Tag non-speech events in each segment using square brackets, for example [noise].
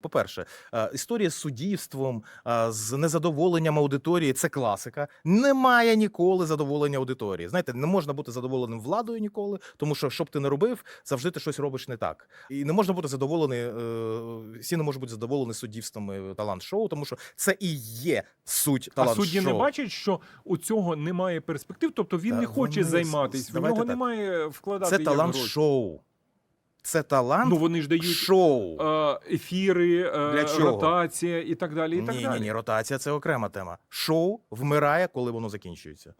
По-перше, е, історія з суддівством, е, з незадоволенням аудиторії це класика. Немає ніколи задоволення аудиторії. Знаєте, не можна бути задоволеним владою ніколи, тому що що б ти не робив, завжди ти щось робиш не так. І не можна бути задоволений, е, всі не можуть бути задоволені суддівствами талант-шоу, тому що це і є суть А талант-шоу. судді не бачать, що у цього немає перспектив, тобто він Та не хоче займатися, в нього так. немає вкладати Це талант-шоу. Це талант Ну вони ж дають шоу. е, ефіри, е, Для чого? ротація і так далі. І так ні, далі. ні, ні, ротація це окрема тема. Шоу вмирає, коли воно закінчується.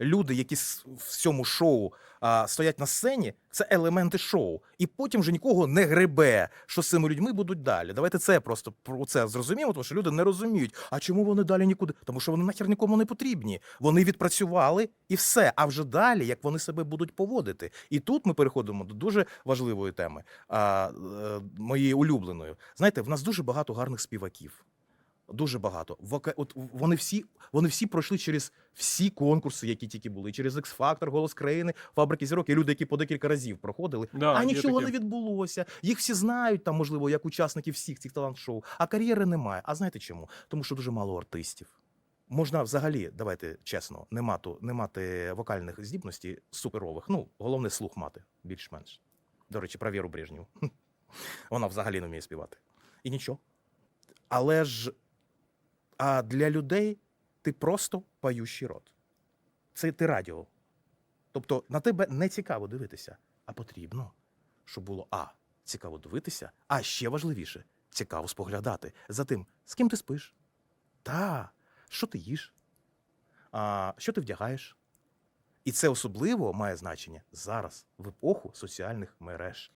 Люди, які в цьому шоу а, стоять на сцені, це елементи шоу. І потім вже нікого не гребе, що з цими людьми будуть далі. Давайте це просто про це зрозуміємо, тому що люди не розуміють. А чому вони далі нікуди? Тому що вони нахер нікому не потрібні. Вони відпрацювали і все. А вже далі, як вони себе будуть поводити. І тут ми переходимо до дуже важливої теми, а, е, моєї улюбленої. Знаєте, в нас дуже багато гарних співаків. Дуже багато. Вока... От вони всі, вони всі пройшли через всі конкурси, які тільки були, через X-Factor, Голос країни, фабрики зірок. Є люди, які по декілька разів проходили, Да, а нічого такі. не відбулося. Їх всі знають там, можливо, як учасників всіх цих талант-шоу, а кар'єри немає. А знаєте чому? Тому що дуже мало артистів. Можна взагалі, давайте чесно, не мати, не мати вокальних здібностей суперових. Ну, головне слух мати, більш-менш. До речі, про Віру Брежнєву. [laughs] Вона взагалі не вміє співати. І нічого. Але ж а для людей ти просто пающий рот. Це ти радіо. Тобто на тебе не цікаво дивитися, а потрібно, щоб було А. Цікаво дивитися, а ще важливіше цікаво споглядати за тим, з ким ти спиш. Та, що ти їш, а, що ти вдягаєш. І це особливо має значення зараз, в епоху соціальних мереж.